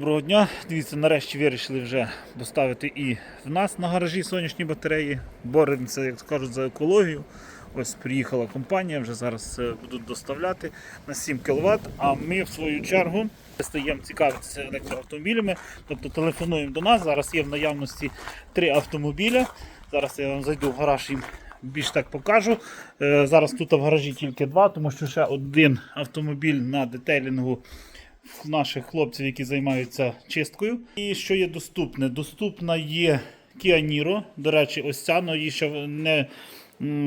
Доброго дня. Дивіться, нарешті вирішили вже поставити і в нас на гаражі сонячні батареї. Боремося, як кажуть, за екологію. Ось приїхала компанія, вже зараз е, будуть доставляти на 7 кВт. А ми в свою чергу стаємо цікавитися електроавтомобілями, тобто телефонуємо до нас. Зараз є в наявності три автомобіля. Зараз я вам зайду в гараж їм більш так покажу. Е, Зараз тут в гаражі тільки два, тому що ще один автомобіль на детейлінгу наших хлопців, які займаються чисткою. І що є доступне? Доступна є Kia Niro. До речі, ось ця, але її ще не.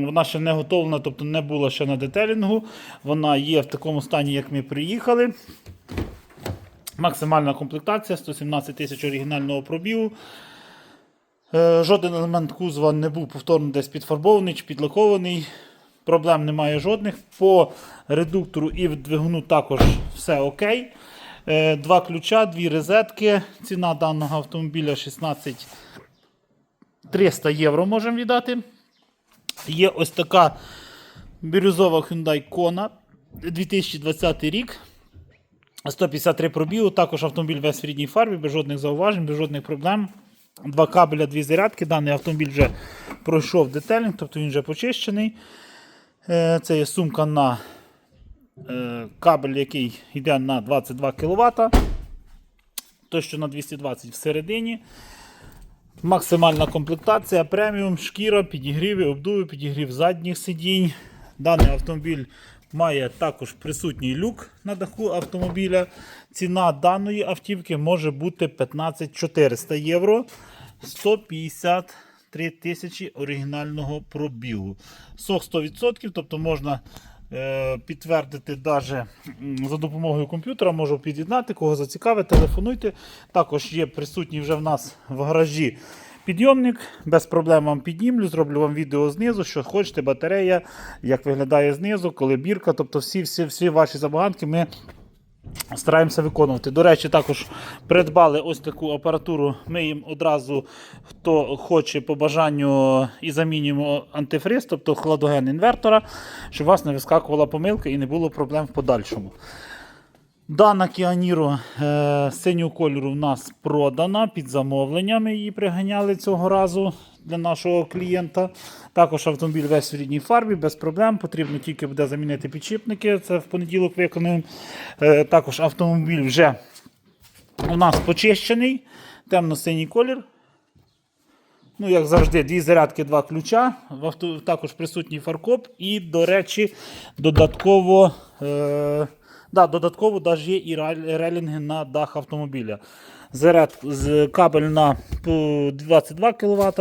Вона ще не готовна, тобто не була ще на детелінгу. Вона є в такому стані, як ми приїхали. Максимальна комплектація 117 тисяч оригінального пробігу. Е, Жоден елемент кузова не був повторно десь підфарбований чи підлакований. Проблем немає жодних. По редуктору і в двигуну також все окей. Е, Два ключа, дві розетки. Ціна даного автомобіля 16 300 євро можемо віддати. Є ось така бірюзова Hyundai Kona 2020 рік. 153 пробігу, також автомобіль весь в рідній фарбі, без жодних зауважень, без жодних проблем. Два кабеля, дві зарядки. Даний автомобіль вже пройшов детелінг, тобто він вже почищений. Е, це є сумка на е, кабель, який йде на 22 кВт. Той, що на 220 всередині. Максимальна комплектація, преміум, шкіра, підігріви, обдуви, підігрів задніх сидінь. Даний автомобіль має також присутній люк на даху автомобіля. Ціна даної автівки може бути 15 400 євро 150 3000 оригінального пробігу. Сок 100%, тобто можна е, підтвердити даже за допомогою комп'ютера, можу під'єднати, кого зацікавить, телефонуйте. Також є присутній вже в нас в гаражі підйомник. Без проблем вам піднімлю, зроблю вам відео знизу, що хочете, батарея, як виглядає знизу, коли бірка, тобто всі всі, всі ваші забаганки ми. Стараємося виконувати. До речі, також придбали ось таку апаратуру. Ми їм одразу, хто хоче по бажанню, і замінюємо антифриз, тобто хладоген інвертора, щоб у вас не вискакувала помилка і не було проблем в подальшому. Дана Kia е, синього кольору в нас продана під замовлення. Її приганяли цього разу для нашого клієнта. Також автомобіль весь в рідній фарбі, без проблем. Потрібно тільки буде замінити підшипники. Це в понеділок виконаємо. Е, також автомобіль вже у нас почищений. Темно-синій колір. Ну, як завжди, дві зарядки, два ключа. В авто також присутній фаркоп. І, до речі, додатково. Е, да, додатково даже є і релінги на дах автомобіля. Заряд з кабель на 22 кВт.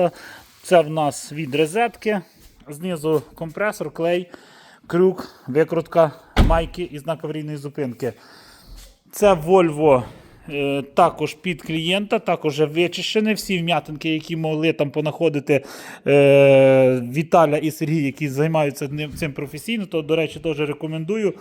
Це в нас від розетки. Знизу компресор, клей, крюк, викрутка, майки і знак аварійної зупинки. Це Volvo е, також під клієнта, також вже вичищений. Всі вм'ятинки, які могли там понаходити е, Віталя і Сергій, які займаються цим професійно, то, до речі, теж рекомендую.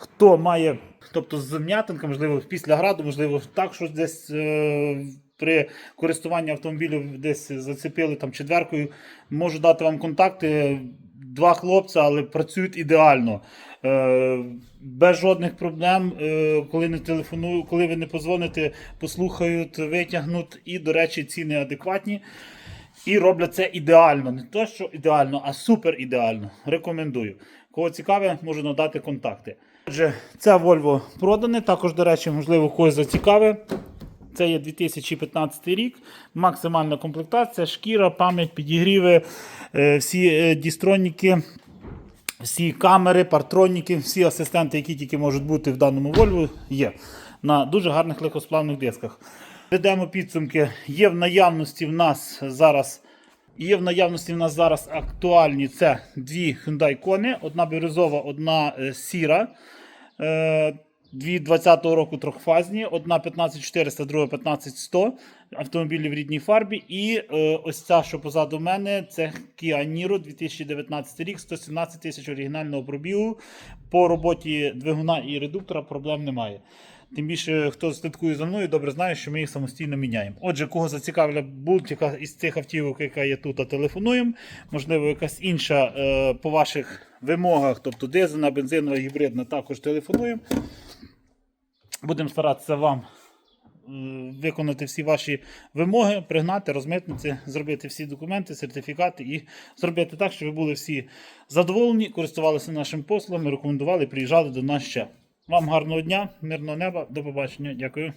Хто має, тобто з м'ятинками, можливо, після граду, можливо, так щось десь е, при користуванні автомобілем десь зацепили там чи дверкою, можу дати вам контакти. Два хлопця, але працюють ідеально. Е, без жодних проблем, е, коли не телефоную, коли ви не позвоните, послухають, витягнуть. І, до речі, ціни адекватні. І роблять це ідеально. Не то, що ідеально, а супер ідеально. Рекомендую. Кого цікаве, можу надати контакти. Отже, це Volvo продане. Також, до речі, можливо, когось зацікаве. Це є 2015 рік. Максимальна комплектація, шкіра, пам'ять, підігріви, е, всі е, дістронніки, всі камери, партроніки, всі асистенти, які тільки можуть бути в даному Volvo, є на дуже гарних легкосплавних дисках. Ведемо підсумки. Є в наявності в нас зараз. Є в наявності в нас зараз актуальні це дві Hyundai Kona, одна бірюзова, одна е, сіра. Е, Дві 20-го року трьохфазні, одна 15400, друга 15100. Автомобілі в рідній фарбі. І е, ось ця, що позаду мене, це Kia Niro 2019 рік, 117 тисяч оригінального пробігу. По роботі двигуна і редуктора проблем немає. Тим більше, хто слідкує за мною, добре знає, що ми їх самостійно міняємо. Отже, кого зацікавила будь-яка із цих автівок, яка є тут, а телефонуємо. Можливо, якась інша е, по ваших вимогах, тобто дизельна, бензинова, гібридна, також телефонуємо. Будемо старатися вам виконати всі ваші вимоги, пригнати, розмитнити, зробити всі документи, сертифікати і зробити так, щоб ви були всі задоволені, користувалися нашим послугами, рекомендували, приїжджали до нас ще. Вам гарного дня, мирного неба, до побачення. Дякую.